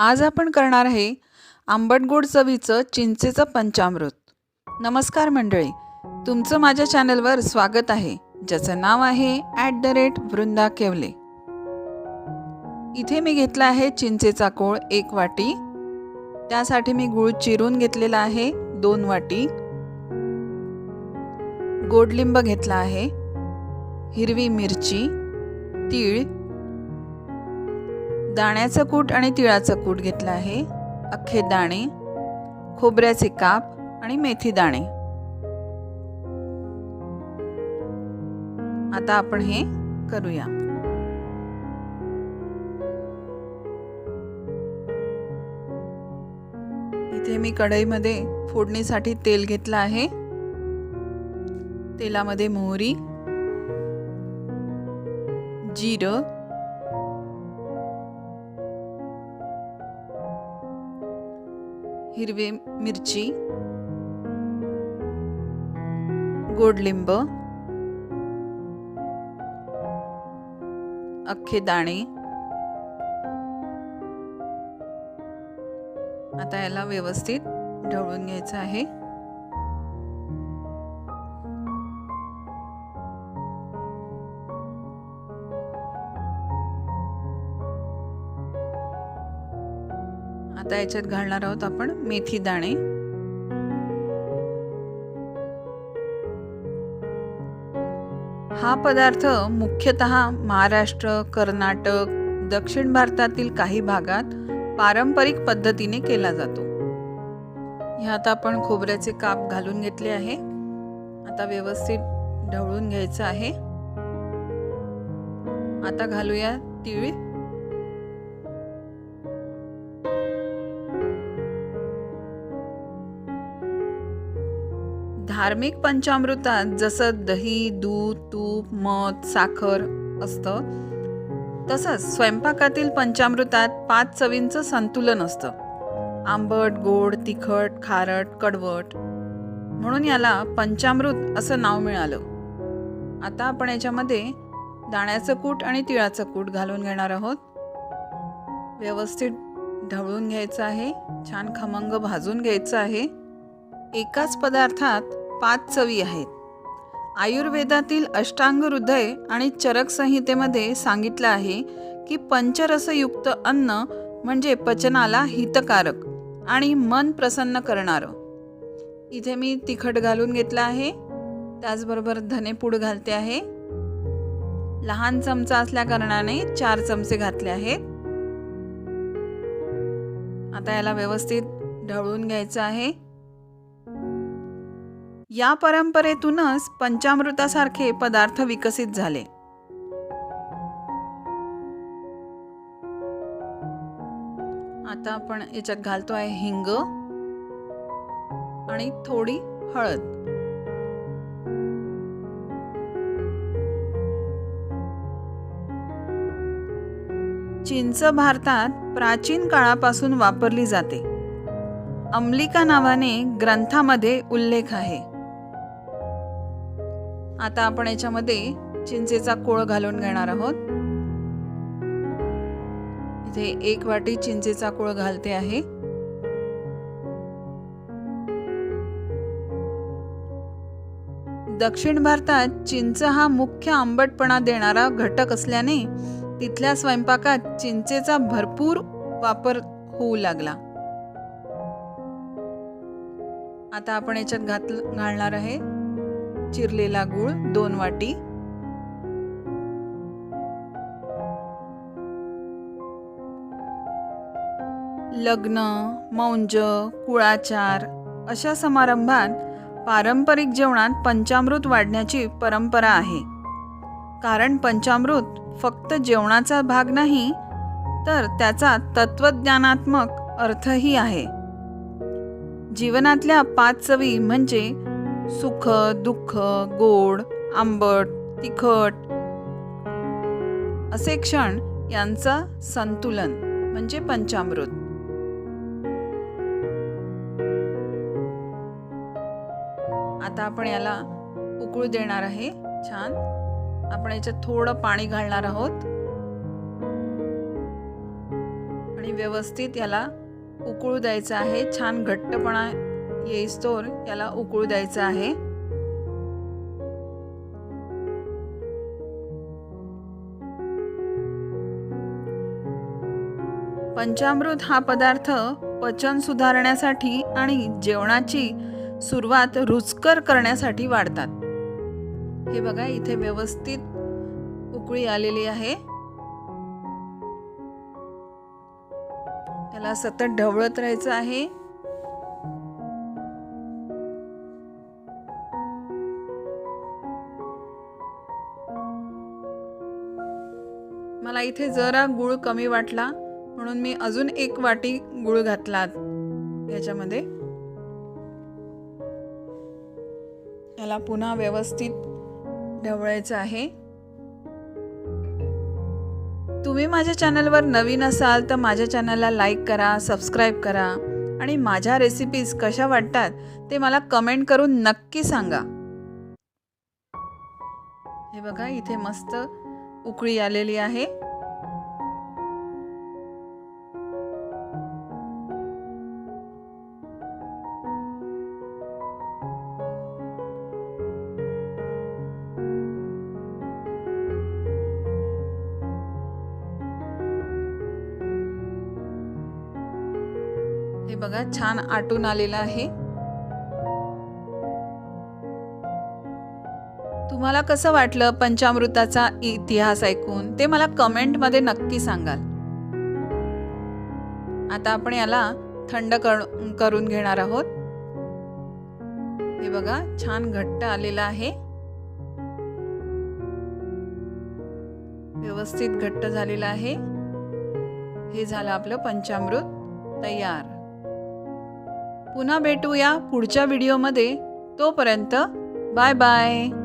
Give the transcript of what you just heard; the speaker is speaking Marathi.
आज आपण करणार आहे आंबट गोड चवीचं चिंचेचं पंचामृत. नमस्कार मंडळी तुमचं माझ्या चॅनलवर स्वागत आहे ज्याचं नाव आहे at the rate Vrinda Kevale. इथे मी घेतला आहे चिंचेचा कोळ एक वाटी त्यासाठी मी गूळ चिरून घेतलेला आहे दोन वाटी गोडलिंब घेतला आहे हिरवी मिरची तीळ दाण्याचं कूट आणि तिळाचं कूट घेतलं आहे. अख्खे दाणे खोबऱ्याचे काप आणि मेथी दाणे. आता आपण हे करूया. इथे मी कढईमध्ये फोडणीसाठी तेल घेतलं आहे. तेलामध्ये मोहरी जिरं हिरवे मिरची गोडलिंब अख्खे दाणे. आता याला व्यवस्थित ढवळून घ्यायचं आहे. आता याच्यात घालणार आहोत आपण मेथी दाणे. हा पदार्थ मुख्यतः महाराष्ट्र कर्नाटक दक्षिण भारतातील काही भागात पारंपरिक पद्धतीने केला जातो. ह्यात आपण खोबऱ्याचे काप घालून घेतले आहे. आता व्यवस्थित ढवळून घ्यायचं आहे. आता घालूया तीळ. धार्मिक पंचामृतात जसं दही दूध तूप मध साखर असतं तसंच स्वयंपाकातील पंचामृतात पाच चवींचं संतुलन असतं. आंबट गोड तिखट खारट कडवट. म्हणून याला पंचामृत असं नाव मिळालं. आता आपण याच्यामध्ये दाण्याचं कूट आणि तिळाचं कूट घालून घेणार आहोत. व्यवस्थित ढवळून घ्यायचं आहे. छान खमंग भाजून घ्यायचं आहे. एकाच पदार्थात पाच चवी आहेत. आयुर्वेदातील अष्टांग हृदय आणि चरक संहितेमध्ये सांगितलं आहे की पंचरसयुक्त अन्न म्हणजे पचनाला हितकारक आणि मन प्रसन्न करणारं. इथे मी तिखट घालून घेतलं आहे. त्याचबरोबर धनेपूड घालते आहे. लहान चमचा असल्या कारणाने चार चमचे घातले आहेत. आता याला व्यवस्थित ढवळून घ्यायचं आहे. या परंपरेतूनच पंचामृतासारखे पदार्थ विकसित झाले. आता आपण याच्यात घालतो आहे हिंग आणि थोडी हळद. चिंच भारतात प्राचीन काळापासून वापरली जाते. अंमलिका नावाने ग्रंथामध्ये उल्लेख आहे. आता आपण याच्यामध्ये चिंचेचा कोळ घालून घेणार आहोत. इथे एक वाटी चिंचेचा कोळ घालते आहे. दक्षिण भारतात चिंच हा मुख्य आंबटपणा देणारा घटक असल्याने तिथल्या स्वयंपाकात चिंचेचा भरपूर वापर होऊ लागला. आता आपण याच्यात घात घालणार आहे. चिरलेला गूळ दोन वाटी. लग्न मौंज कुळाचार अशा समारंभात पारंपरिक जेवणात पंचामृत वाढण्याची परंपरा आहे. कारण पंचामृत फक्त जेवणाचा भाग नाही तर त्याचा तत्वज्ञानात्मक अर्थही आहे. जीवनातल्या पाच चवी म्हणजे सुख दुःख गोड आंबट तिखट. असे क्षण यांचा संतुलन म्हणजे पंचामृत. आता आपण याला उकळू देणार आहे छान. आपण याच्यात थोडं पाणी घालणार आहोत. आणि व्यवस्थित याला उकळू द्यायचं आहे छान घट्टपणा येईस्तोर याला उकळू द्यायचं आहे. पंचामृत हा पदार्थ पचन सुधारण्यासाठी आणि जेवणाची सुरुवात रुचकर करण्यासाठी वाढतात. हे बघा इथे व्यवस्थित उकळी आलेली आहे. त्याला सतत ढवळत राहायचं आहे. मला इथे जरा गुळ कमी वाटला म्हणून मी अजून एक वाटी गुळ घातला याच्यामध्ये याला पुन्हा व्यवस्थित ढवळायचं आहे. तुम्ही माझ्या चॅनलवर नवीन असाल तर माझ्या चॅनलला लाईक करा सबस्क्राईब करा आणि माझ्या रेसिपीज कशा वाटतात ते मला कमेंट करून नक्की सांगा. हे बघा इथे मस्त उकळी आलेली आहे. हे बघा छान आटून आलेलं आहे. तुम्हाला कसं वाटलं पंचामृताचा इतिहास ऐकून? ते मला कमेंटमध्ये नक्की सांगाल. आता आपण याला थंड कर करून घेणार आहोत. हे बघा छान घट्ट आलेलं आहे. व्यवस्थित घट्ट झालेलं आहे. हे झालं आपलं पंचामृत तयार. पुन्हा भेटूया पुढच्या व्हिडिओमध्ये. तोपर्यंत बाय बाय.